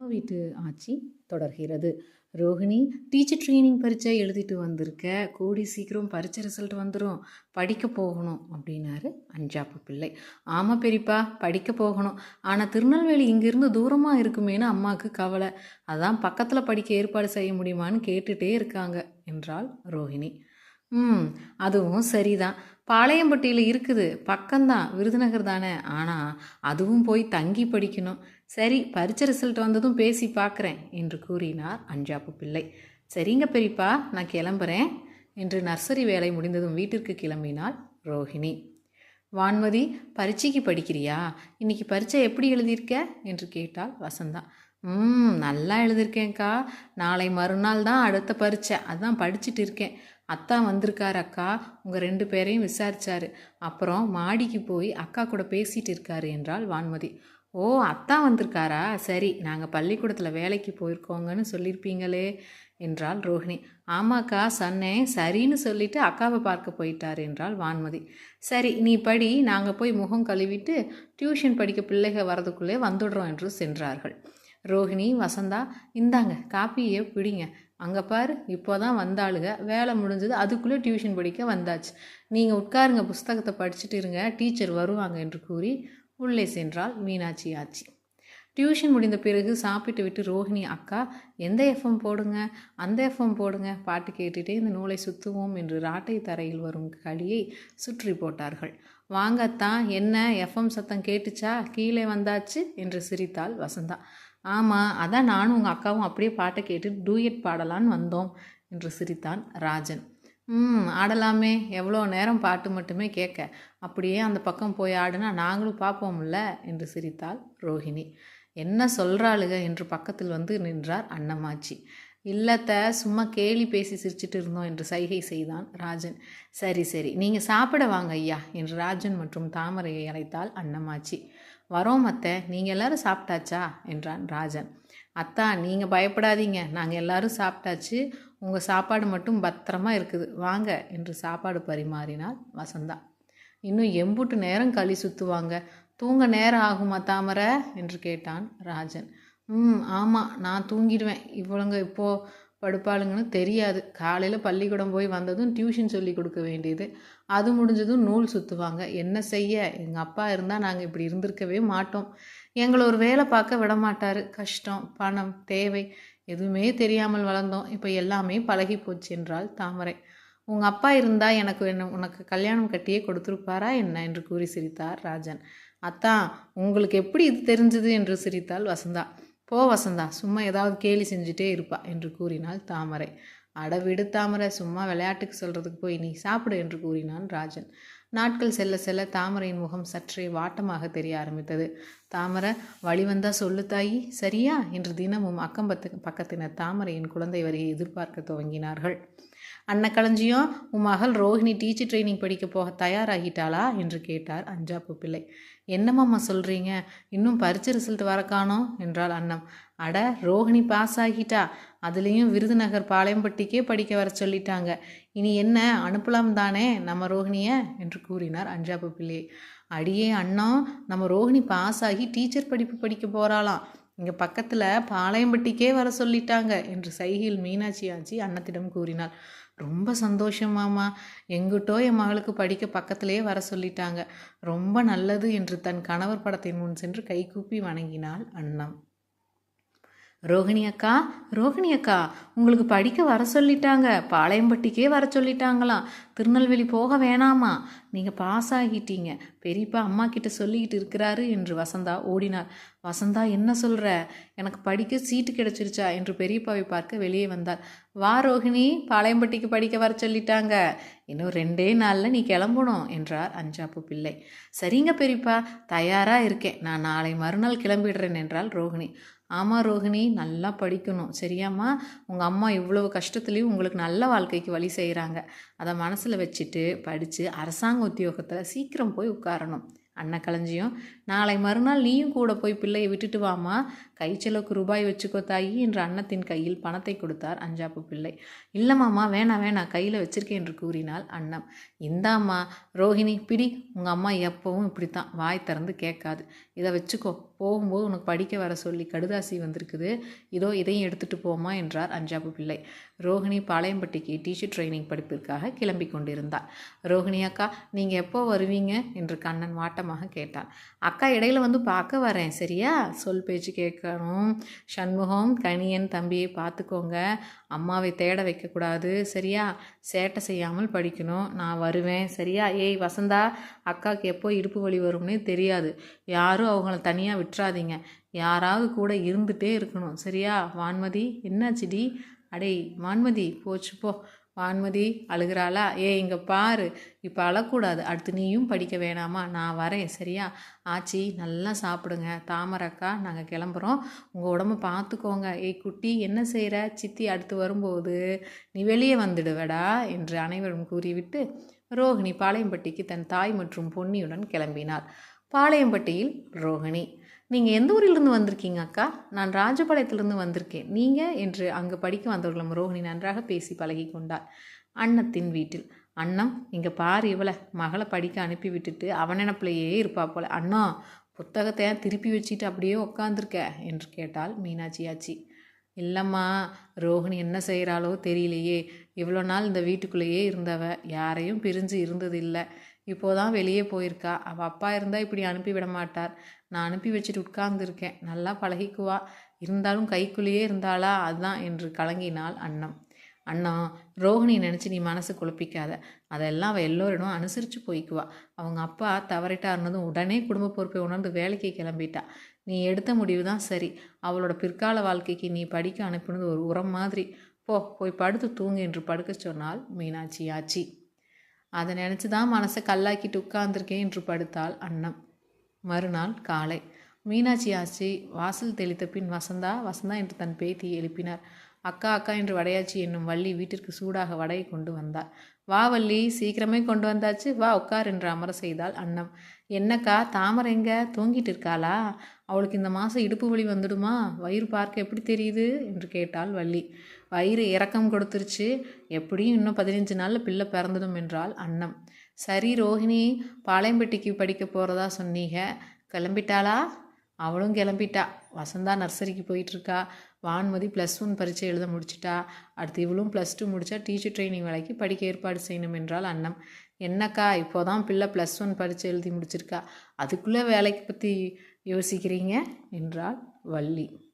வீட்டு ஆட்சி தொடர்கிறது. ரோஹிணி டீச்சர் ட்ரைனிங் பரீட்சை எழுதிட்டு வந்திருக்க. கூடி சீக்கிரம் பரீட்சை ரிசல்ட் வந்துடும் படிக்க போகணும் அப்படின்னாரு அஞ்சாப்பு பிள்ளை. ஆமாம் பெரியப்பா படிக்க போகணும். ஆனால் திருநெல்வேலி இங்கேருந்து தூரமாக இருக்குமேனு அம்மாவுக்கு கவலை. அதான் பக்கத்தில் படிக்க ஏற்பாடு செய்ய முடியுமான்னு கேட்டுட்டே இருக்காங்க என்றாள் ரோஹிணி ம் அதுவும் சரிதான். பாளையம்பட்டியில் இருக்குது. பக்கம்தான். விருதுநகர் தானே. ஆனால் அதுவும் போய் தங்கி படிக்கணும். சரி பரீட்சை ரிசல்ட் வந்ததும் பேசி பார்க்குறேன் என்று கூறினார் அஞ்சாப்பு பிள்ளை. சரிங்க பெரியப்பா நான் கிளம்புறேன் என்று நர்சரி வேலை முடிந்ததும் வீட்டிற்கு கிளம்பினாள் ரோஹிணி. வான்மதி பரீட்சைக்கு படிக்கிறியா? இன்னைக்கு பரீட்சை எப்படி எழுதியிருக்க? என்று கேட்டாள் வசந்தா. ம் நல்லா எழுதியிருக்கேன்க்கா. நாளை மறுநாள் தான் அடுத்த பரீட்சை. அதான் படிச்சுட்டு இருக்கேன். அத்தா வந்திருக்கார் அக்கா. உங்கள் ரெண்டு பேரையும் விசாரிச்சாரு. அப்புறம் மாடிக்கு போய் அக்கா கூட பேசிகிட்டு இருக்காரு என்றாள் வான்மதி. ஓ அத்தா வந்திருக்காரா? சரி நாங்கள் பள்ளிக்கூடத்தில் வேலைக்கு போயிருக்கோங்கன்னு சொல்லியிருப்பீங்களே என்றாள் ரோஹிணி. ஆமாக்கா சொன்னேன். சரின்னு சொல்லிட்டு அக்காவை பார்க்க போயிட்டார் என்றாள் வான்மதி. சரி நீ படி நாங்கள் போய் முகம் கழுவிட்டு டியூஷன் படிக்க பிள்ளைகள் வரதுக்குள்ளே வந்துடுறோம் என்று சென்றார்கள். ரோஹிணி வசந்தா இந்தாங்க காப்பியை பிடிங்க அங்கே பாரு இப்போ தான் வந்தாளுங்க வேலை முடிஞ்சது அதுக்குள்ளே டியூஷன் படிக்க வந்தாச்சு. நீங்கள் உட்காருங்க புஸ்தகத்தை படிச்சுட்டு இருங்க டீச்சர் வருவாங்க என்று கூறி உள்ளே சென்றாள் மீனாட்சி ஆச்சி. டியூஷன் முடிந்த பிறகு சாப்பிட்டு விட்டு ரோஹிணி அக்கா எந்த எஃப்எம் போடுங்க? அந்த எஃப்எம் போடுங்க பாட்டு கேட்டுட்டே இந்த நூலை சுற்றுவோம் என்று ராட்டை தரையில் வரும் களியை சுற்றி போட்டார்கள். வாங்கத்தான் என்ன எஃப்எம் சத்தம் கேட்டுச்சா? கீழே வந்தாச்சு என்று சிரித்தாள் வசந்தா. ஆமாம் அதான் நானும் உங்கள் அக்காவும் அப்படியே பாட்டை கேட்டு டூயட் பாடலான்னு வந்தோம் என்று சிரித்தான் ராஜன். ம் ஆடலாமே. எவ்வளோ நேரம் பாட்டு மட்டுமே கேட்க. அப்படியே அந்த பக்கம் போய் ஆடுனா நாங்களும் பார்ப்போம்ல என்று சிரித்தாள் ரோஹிணி. என்ன சொல்கிறாளுக என்று பக்கத்தில் வந்து நின்றார் அன்னமாச்சி. இல்லத்த சும்மா கேலி பேசி சிரிச்சிட்டு இருந்தோம் என்று சைகை செய்தான் ராஜன். சரி சரி நீங்கள் சாப்பிட வாங்க ஐயா என்று ராஜன் மற்றும் தாமரையை அழைத்தாள் அன்னமாச்சி. வரோம் அத்தை நீங்கள் எல்லாரும் சாப்பிட்டாச்சா? என்றான் ராஜன். அத்தா நீங்கள் பயப்படாதீங்க. நாங்கள் எல்லாரும் சாப்பிட்டாச்சு. உங்கள் சாப்பாடு மட்டும் பத்திரமா இருக்குது. வாங்க என்று சாப்பாடு பரிமாறினாள் வசந்தா. இன்னும் எம்புட்டு நேரம் களி சுற்றுவாங்க தூங்க நேரம் ஆகுமா தாமரை? என்று கேட்டான் ராஜன். ம் ஆமாம் நான் தூங்கிடுவேன். இவ்வளோங்க இப்போது படுப்பாளுங்கன்னு தெரியாது. காலையில் பள்ளிக்கூடம் போய் வந்ததும் டியூஷன் சொல்லி கொடுக்க வேண்டியது. அது முடிஞ்சதும் நூல் சுற்றுவாங்க என்ன செய்ய? எங்கள் அப்பா இருந்தால் நாங்கள் இப்படி இருந்திருக்கவே மாட்டோம். எங்களை ஒரு வேலை பார்க்க விட மாட்டார். கஷ்டம் பணம் தேவை. எதுவுமே தெரியாமல் வளர்ந்தோம். இப்போ எல்லாமே பழகி போச்சு என்றால் தாமரை. உங்கள் அப்பா இருந்தால் எனக்கு என்ன உனக்கு கல்யாணம் கட்டியே கொடுத்துருப்பாரா என்ன? என்று கூறி சிரித்தார் ராஜன். அத்தான் உங்களுக்கு எப்படி இது தெரிஞ்சது? என்று சிரித்தாள் வசந்தா. போ வசந்தா சும்மா ஏதாவது கேலி செஞ்சுட்டே இருப்பா என்று கூறினாள் தாமரை. அட விடு தாமரை சும்மா விளையாட்டுக்கு சொல்கிறதுக்கு போய் நீ சாப்பிடு என்று கூறினான் ராஜன். நாட்கள் செல்ல செல்ல தாமரையின் முகம் சற்றே வாட்டமாக தெரிய ஆரம்பித்தது. தாமரை வழி வந்தால் சொல்லு தாயி சரியா? என்று தினமும் அக்கம்பத்து பக்கத்தினர் தாமரையின் குழந்தை வரையை எதிர்பார்க்க துவங்கினார்கள். அன்னக்களஞ்சியம் உன் மகள் ரோஹிணி டீச்சர் ட்ரைனிங் படிக்க போக தயாராகிட்டாளா? என்று கேட்டார் அஞ்சாப்பு பிள்ளை. என்னம்மாம்மா சொல்கிறீங்க இன்னும் பரிச்சை ரிசல்ட் வர காணோம் என்றாள் அண்ணம் அட ரோஹிணி பாஸ் ஆகிட்டா? அதுலேயும் விருதுநகர் பாளையம்பட்டிக்கே படிக்க வர சொல்லிட்டாங்க. இனி என்ன அனுப்பலாம் தானே நம்ம ரோஹிணிய? என்று கூறினார் அஞ்சாப்பு பிள்ளை. அடியே அண்ணா நம்ம ரோஹிணி பாஸ் ஆகி டீச்சர் படிப்பு படிக்க போகிறாளாம் இங்கே பக்கத்தில் பாளையம்பட்டிக்கே வர சொல்லிட்டாங்க என்று சைகில் மீனாட்சி ஆச்சி அன்னத்திடம் கூறினார் ரொம்ப சந்தோஷமாமா எங்கிட்டோ என் மகளுக்கு படிக்க பக்கத்திலேயே வர சொல்லிட்டாங்க. ரொம்ப நல்லது என்று தன் கணவர் படத்தின் முன் சென்று கைகூப்பி வணங்கினாள் அண்ணம். ரோகிணி அக்கா ரோகிணி அக்கா உங்களுக்கு படிக்க வர சொல்லிட்டாங்க. பாளையம்பட்டிக்கே வர சொல்லிட்டாங்களாம். திருநெல்வேலி போக வேணாமா? நீங்கள் பாஸ் ஆகிட்டீங்க. பெரியப்பா அம்மா கிட்ட சொல்லிக்கிட்டு இருக்கிறாரு என்று வசந்தா ஓடினார் வசந்தா என்ன சொல்கிற எனக்கு படிக்க சீட்டு கிடைச்சிருச்சா என்று பெரியப்பாவை பார்க்க வெளியே வந்தார் வா ரோஹிணி பாளையம்பட்டிக்கு படிக்க வர சொல்லிட்டாங்க. இன்னும் ரெண்டே நாளில் நீ கிளம்பணும் என்றார் அஞ்சாப்பு பிள்ளை. சரிங்க பெரியப்பா தயாராக இருக்கேன். நான் நாளை மறுநாள் கிளம்பிடுறேன் என்றால் ரோஹிணி ஆமாம் ரோஹிணி நல்லா படிக்கணும். சரியாம்மா? உங்கள் அம்மா இவ்வளவு கஷ்டத்துலேயும் உங்களுக்கு நல்ல வாழ்க்கைக்கு வழி செய்கிறாங்க அதை மனசில் வச்சுட்டு படித்து அரசாங்க உத்தியோகத்தில் சீக்கிரம் போய் உட்காரணும். அண்ணன் கலைஞ்சியும். நாளை மறுநாள் நீயும் கூட போய் பிள்ளையை விட்டுட்டு வாமா கைச்செலவுக்கு ரூபாய் வச்சுக்கோ தாயி என்று அன்னத்தின் கையில் பணத்தை கொடுத்தார் அஞ்சாப்பு பிள்ளை. இல்லைம்மாம்மா வேணாம் வேணாம் கையில் வச்சிருக்கேன் என்று கூறினாள் அண்ணம் இந்தாம்மா ரோஹிணி பிடி உங்கள் அம்மா எப்பவும் இப்படித்தான். வாய் திறந்து கேட்காது. இதை வச்சுக்கோ. போகும்போது உனக்கு படிக்க வர சொல்லி கடுதாசி வந்திருக்குது. இதோ இதையும் எடுத்துகிட்டு போமா என்றார் அஞ்சாப்பு பிள்ளை. ரோஹிணி பாளையம்பட்டிக்கு டீச்சர் ட்ரைனிங் படிப்பிற்காக கிளம்பி கொண்டிருந்தார் ரோஹிணி அக்கா நீங்கள் எப்போ வருவீங்க? என்று கண்ணன் வாட்டமாக கேட்டான் அக்கா இடையில வந்து பார்க்க வரேன் சரியா? சொல் பேச்சு கேட்கணும். சண்முகம் கணியன் தம்பியை பார்த்துக்கோங்க. அம்மாவை தேட வைக்கக்கூடாது சரியா? சேட்டை செய்யாமல் படிக்கணும். நான் வருவேன் சரியா? ஏய் வசந்தா அக்காவுக்கு எப்போ இடுப்பு வலி வரும்னே தெரியாது. யாரும் அவங்கள தனியாக விட்டுறாதீங்க. யாராவது கூட இருந்துகிட்டே இருக்கணும் சரியா? வான்மதி என்னாச்சுடி? அடே வான்மதி போச்சு போ. வான்மதி அழுகிறாளா? ஏ இங்கே பாரு. இப்போ அழக்கூடாது. அடுத்து நீயும் படிக்க வேணாமா? நான் வரேன் சரியா? ஆச்சி நல்லா சாப்பிடுங்க. தாமரக்கா நாங்கள் கிளம்புறோம். உங்கள் உடம்ப பார்த்துக்கோங்க ஏய் குட்டி என்ன செய்கிற சித்தி அடுத்து வரும்போது நீ வெளியே வந்துடுவடா என்று அனைவரும் கூறிவிட்டு ரோஹிணி பாளையம்பட்டிக்கு தன் தாய் மற்றும் பொன்னியுடன் கிளம்பினார் பாளையம்பட்டியில் ரோஹிணி நீங்கள் எந்த ஊரிலிருந்து வந்திருக்கீங்க அக்கா? நான் ராஜபாளையத்திலிருந்து வந்திருக்கேன். நீங்கள் என்று அங்கு படிக்க வந்தவர்களும் ரோஹிணி நன்றாக பேசி பழகி கொண்டார் அன்னத்தின் வீட்டில். அண்ணம் இங்கே பாரு இவளை. மகளை படிக்க அனுப்பி விட்டுட்டு அவன் இருப்பா போல. அண்ணா புத்தகத்தை திருப்பி வச்சுட்டு அப்படியே உக்காந்துருக்க? என்று கேட்டாள் மீனாட்சி ஆச்சி இல்லைம்மா ரோஹிணி என்ன செய்கிறாளோ தெரியலையே. இவ்வளோ நாள் இந்த வீட்டுக்குள்ளேயே இருந்தவ. யாரையும் பிரிஞ்சு இருந்ததில்லை. இப்போதான் வெளியே போயிருக்கா. அவள் அப்பா இருந்தால் இப்படி அனுப்பி விட மாட்டார். நான் அனுப்பி வச்சுட்டு உட்கார்ந்துருக்கேன். நல்லா பழகிக்குவா. இருந்தாலும் கைக்குள்ளேயே இருந்தாளா? அதுதான் என்று கலங்கினாள் அண்ணம் அண்ணா ரோஹிணி நினச்சி நீ மனசு குழப்பிக்காத. அதெல்லாம் அவள் எல்லோரிடம் அனுசரித்து போய்க்குவா. அவங்க அப்பா தவறிட்டா இருந்ததும் உடனே குடும்ப பொறுப்பை உணர்ந்து வேலைக்கு கிளம்பிட்டா. நீ எடுத்த முடிவு தான் சரி. அவளோட பிற்கால வாழ்க்கைக்கு நீ படிக்க அனுப்பினது ஒரு உரம் மாதிரி. போ போய் படுத்து தூங்கு என்று படுக்க சொன்னாள் மீனாட்சி ஆச்சி அதை நினச்சி தான் மனசை கல்லாக்கிட்டு உட்கார்ந்துருக்கேன் என்று படுத்தாள் அன்னம். மறுநாள் காலை. மீனாட்சி ஆச்சி வாசல் தெளித்த பின் வசந்தா வசந்தா என்று தன் பேத்தியை எழுப்பினார். அக்கா அக்கா என்று வடையாச்சி என்னும் வள்ளி வீட்டிற்கு சூடாக வடையை கொண்டு வந்தார் வா வள்ளி சீக்கிரமே கொண்டு வந்தாச்சு. வா உட்கார் என்று அமர செய்தாள் அன்னம். என்னக்கா தாமரை எங்க? தூங்கிட்டு இருக்காளா? அவளுக்கு இந்த மாதம் இடுப்பு வலி வந்துடுமா? வயிறு பார்க்க எப்படி தெரியுது? என்று கேட்டாள் வள்ளி. வயிறு இறக்கம் கொடுத்துருச்சு. எப்படியும் இன்னும் பதினஞ்சு நாளில் பிள்ளை பிறந்துடும் என்றாள் அன்னம். சரி ரோஹிணி பாளையம்பட்டிக்கு படிக்க போகிறதா சொன்னீங்க. கிளம்பிட்டாளா? அவளும் கிளம்பிட்டா. வசந்தா நர்சரிக்கு போயிட்டுருக்கா. வான்மதி ப்ளஸ் ஒன் பரீட்சை எழுத முடிச்சிட்டா. அடுத்து இவளும் ப்ளஸ் டூ முடித்தா டீச்சர் ட்ரைனிங் வேலைக்கு படிக்க ஏற்பாடு செய்யணும் என்றால் அண்ணம் என்னக்கா இப்போ தான் பிள்ளை ப்ளஸ் ஒன் பரீட்சை எழுதி முடிச்சிருக்கா. அதுக்குள்ளே வேலைக்கு பற்றி யோசிக்கிறீங்க என்றால் வள்ளி.